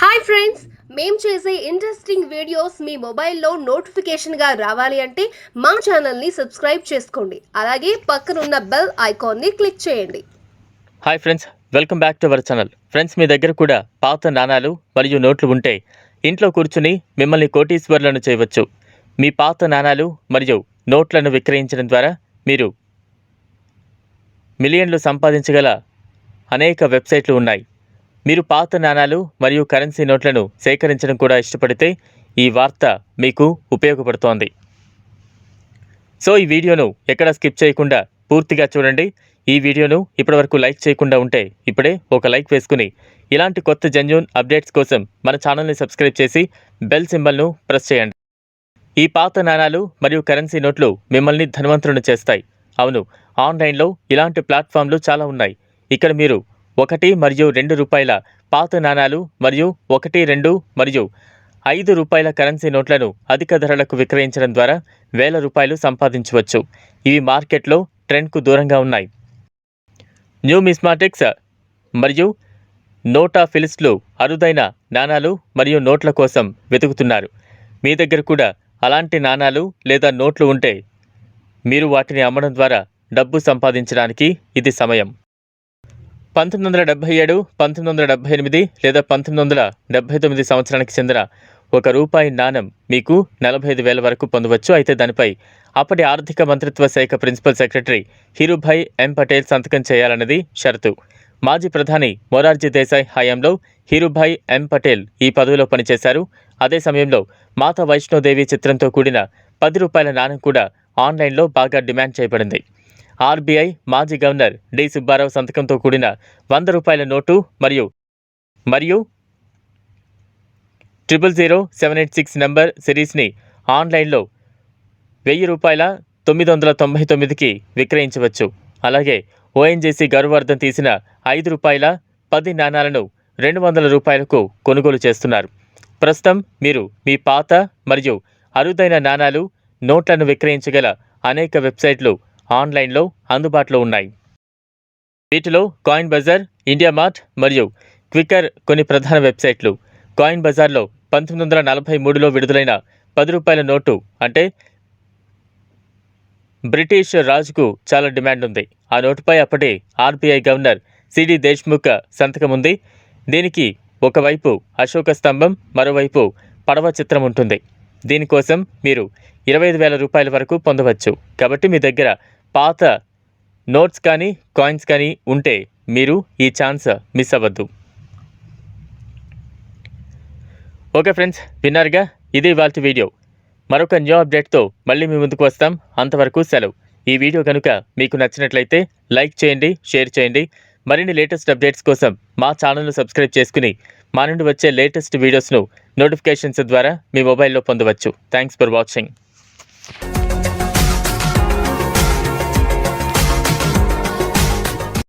Hi friends మేం చేసే interesting videos మీ మొబైల్లో నోటిఫికేషన్గా రావాలి అంటే మా ఛానల్ని సబ్స్క్రైబ్ చేసుకోండి. అలాగే పక్కనున్న బెల్ ఐకాన్ని క్లిక్ చేయండి. Hi friends welcome back to our channel friends మీ దగ్గర కూడా పాత నాణాలు మరియు నోట్లు ఉంటే ఇంట్లో కూర్చుని మిమ్మల్ని కోటీశ్వర్లను చేయవచ్చు. మీ పాత నాణాలు మరియు నోట్లను విక్రయించడం ద్వారా మీరు మిలియన్లు సంపాదించగల అనేక వెబ్సైట్లు ఉన్నాయి. మీరు పాత నాణాలు మరియు కరెన్సీ నోట్లను సేకరించడం కూడా ఇష్టపడితే ఈ వార్త మీకు ఉపయోగపడుతోంది. సో ఈ వీడియోను ఎక్కడ స్కిప్ చేయకుండా పూర్తిగా చూడండి. ఈ వీడియోను ఇప్పటివరకు లైక్ చేయకుండా ఉంటే ఇప్పుడే ఒక లైక్ వేసుకుని ఇలాంటి కొత్త జెన్యున్ అప్డేట్స్ కోసం మన ఛానల్ని సబ్స్క్రైబ్ చేసి బెల్ సింబల్ను ప్రెస్ చేయండి. ఈ పాత నాణాలు మరియు కరెన్సీ నోట్లు మిమ్మల్ని ధనవంతులను చేస్తాయి. అవును ఆన్లైన్లో ఇలాంటి ప్లాట్ఫామ్లు చాలా ఉన్నాయి. ఇక్కడ మీరు ఒకటి మరియు రెండు రూపాయల పాత నాణాలు మరియు ఒకటి రెండు మరియు ఐదు రూపాయల కరెన్సీ నోట్లను అధిక ధరలకు విక్రయించడం ద్వారా వేల రూపాయలు సంపాదించవచ్చు. ఇవి మార్కెట్లో ట్రెండ్కు దూరంగా ఉన్నాయి. న్యూ మిస్మాటిక్స్ మరియు నోటా ఫిలిస్ట్లు అరుదైన నాణాలు మరియు నోట్ల కోసం వెతుకుతున్నారు. మీ దగ్గర కూడా అలాంటి నాణాలు లేదా నోట్లు ఉంటే మీరు వాటిని అమ్మడం ద్వారా డబ్బు సంపాదించడానికి ఇది సమయం. పంతొమ్మిది వందల డెబ్బై ఏడు పంతొమ్మిది వందల డెబ్బై ఎనిమిది లేదా పంతొమ్మిది వందల డెబ్బై తొమ్మిది సంవత్సరానికి చెందిన ఒక రూపాయి నాణెం మీకు నలభై ఐదు వేల వరకు పొందవచ్చు. అయితే దానిపై అప్పటి ఆర్థిక మంత్రిత్వ శాఖ principal secretary Hirubhai M Patel సంతకం చేయాలన్నది షరతు. మాజీ ప్రధాని మొరార్జీ దేశాయ్ హయాంలో హీరుభాయ్ ఎం పటేల్ ఈ పదవిలో పనిచేశారు. అదే సమయంలో మాతా వైష్ణోదేవి చిత్రంతో కూడిన పది రూపాయల నాణెం కూడా ఆన్లైన్లో బాగా డిమాండ్ చేయబడింది. ఆర్బీఐ మాజీ గవర్నర్ డి. సుబ్బారావు సంతకంతో కూడిన వంద రూపాయల నోటు మరియు మరియు triple zero seven eight six number సిరీస్ని ఆన్లైన్లో వెయ్యి రూపాయల తొమ్మిది వందల తొంభై తొమ్మిదికి విక్రయించవచ్చు. అలాగే ఓఎన్జీసీ గరువర్ధన్ తీసిన ఐదు రూపాయల పది నాణాలను రెండు వందల రూపాయలకు కొనుగోలు చేస్తున్నారు. ప్రస్తుతం మీరు మీ పాత మరియు అరుదైన నాణాలు నోట్లను విక్రయించగల అనేక వెబ్సైట్లు ఆన్లైన్లో అందుబాటులో ఉన్నాయి. వీటిలో కాయిన్ బజార్ ఇండియా మార్ట్ మరియు క్వికర్ కొన్ని ప్రధాన వెబ్సైట్లు. కాయిన్ బజార్లో పంతొమ్మిది వందల నలభై మూడులో విడుదలైన పది రూపాయల నోటు అంటే బ్రిటిష్ రాజుకు చాలా డిమాండ్ ఉంది. ఆ నోటుపై అప్పటి ఆర్బీఐ గవర్నర్ సిడి దేశ్ముఖ్ సంతకం ఉంది. దీనికి ఒకవైపు అశోక స్తంభం మరోవైపు పడవ చిత్రం ఉంటుంది. దీనికోసం మీరు ఇరవై ఐదు వేల రూపాయల వరకు పొందవచ్చు. కాబట్టి మీ దగ్గర పాత నోట్స్ కానీ కాయిన్స్ కానీ ఉంటే మీరు ఈ ఛాన్స్ మిస్ అవ్వద్దు. ఓకే ఫ్రెండ్స్ విన్నారుగా? ఇది ఇవాళ వీడియో. మరొక న్యూ అప్డేట్తో మళ్ళీ మీ ముందుకు వస్తాం. అంతవరకు సెలవు. ఈ వీడియో కనుక మీకు నచ్చినట్లయితే లైక్ చేయండి షేర్ చేయండి. మరిన్ని లేటెస్ట్ అప్డేట్స్ కోసం మా ఛానల్ను సబ్స్క్రైబ్ చేసుకుని మా నుండి వచ్చే లేటెస్ట్ వీడియోస్ను నోటిఫికేషన్స్ ద్వారా మీ మొబైల్లో పొందవచ్చు. Thanks for watching.